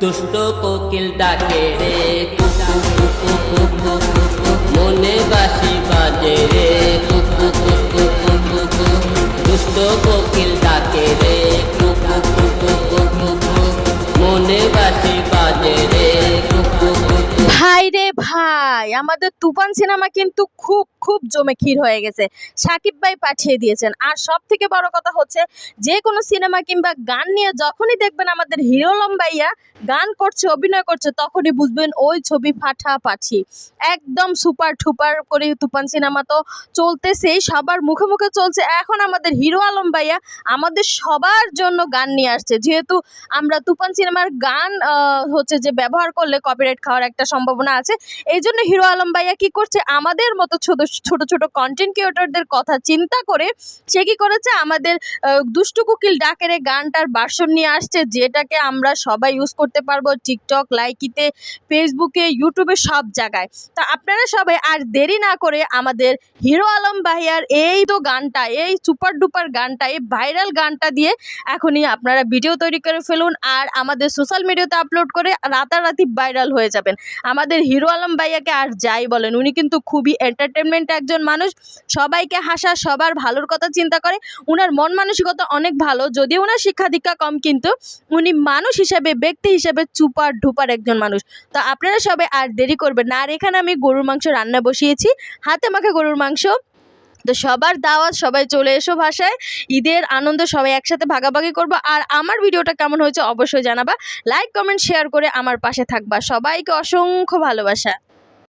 দুষ্ট কোকিল ডাকে রে মনে বাসি বাজে রে। দুষ্ট কোকিল ডাকে রে ভাই, আমাদের তুফান সিনেমা কিন্তু খুব খুব জমে ক্ষীর হয়ে গেছে। সাকিব ভাই পাঠিয়ে দিয়েছেন। আর সব থেকে বড় কথা হচ্ছে, যে কোনো সিনেমা কিংবা গান নিয়ে যখনই দেখবেন আমাদের হিরো লম্বাইয়া গান করছে, অভিনয় করছে, তখনই বুঝবেন ওই ছবি ফাটাফাটি। একদম সুপার ঠুপার করে তুফান সিনেমা তো চলতেছেই, সবার মুখে মুখে চলছে। এখন আমাদের হিরো আলম ভাইয়া আমাদের সবার জন্য গান নিয়ে আসছে। যেহেতু আমরা তুফান সিনেমার গান হচ্ছে যে ব্যবহার করলে কপিরাইট খাওয়ার একটা সম্ভাবনা আছে এই জন্য হিরো আলম ভাইয়া কি করছে? আমাদের মতো ছোট ছোট ছোট কন্টেন্ট ক্রিয়েটরদের কথা চিন্তা করে সে কি করেছে? আমাদের দুষ্টু কুকিল ডাকের গানটার ভার্সন নিয়ে আসছে, যেটাকে আমরা সবাই ইউজ করতে পারব টিকটক লাইকিতে ফেসবুকে ইউটিউবে সব জায়গায়। তা আপনারা সবাই আর দেরি না করে আমাদের হিরো আলম ভাইয়ার এই তো গানটা, এই সুপার ডুপার গানটা, এই ভাইরাল গানটা দিয়ে এখনই আপনারা ভিডিও তৈরি করে ফেলুন আর আমাদের সোশ্যাল মিডিয়াতে আপলোড করে রাতারাতি ভাইরাল হয়ে যাবেন। আমাদের হিরো আলম ভাইয়াকে আর যাই বলেন, উনি কিন্তু খুবই এন্টারটেনমেন্ট একজন মানুষ। সবাইকে হাসা, সবার ভালোর কথা চিন্তা করে। উনার মন মানসিকতা অনেক ভালো, যদিও ওনার শিক্ষা দীক্ষা কম, কিন্তু উনি মানুষ হিসেবে, ব্যক্তি হিসেবে চুপার ঢুপার একজন মানুষ। তো আপনারা সবাই আর দেরি করবেন না। আর এখানে আমি গরুর মাংস রান্না বসিয়েছি। হাতে মাখা গরুর মাংস। তো সবার দাওয়াত, সবাই চলে এসো ভাষায় ঈদের আনন্দ সবাই একসাথে ভাগাভাগি করব। আর আমার ভিডিওটা কেমন হয়েছে অবশ্যই জানাবা। লাইক কমেন্ট শেয়ার করে আমার পাশে থাকবা। সবাইকে অসংখ্য ভালোবাসা।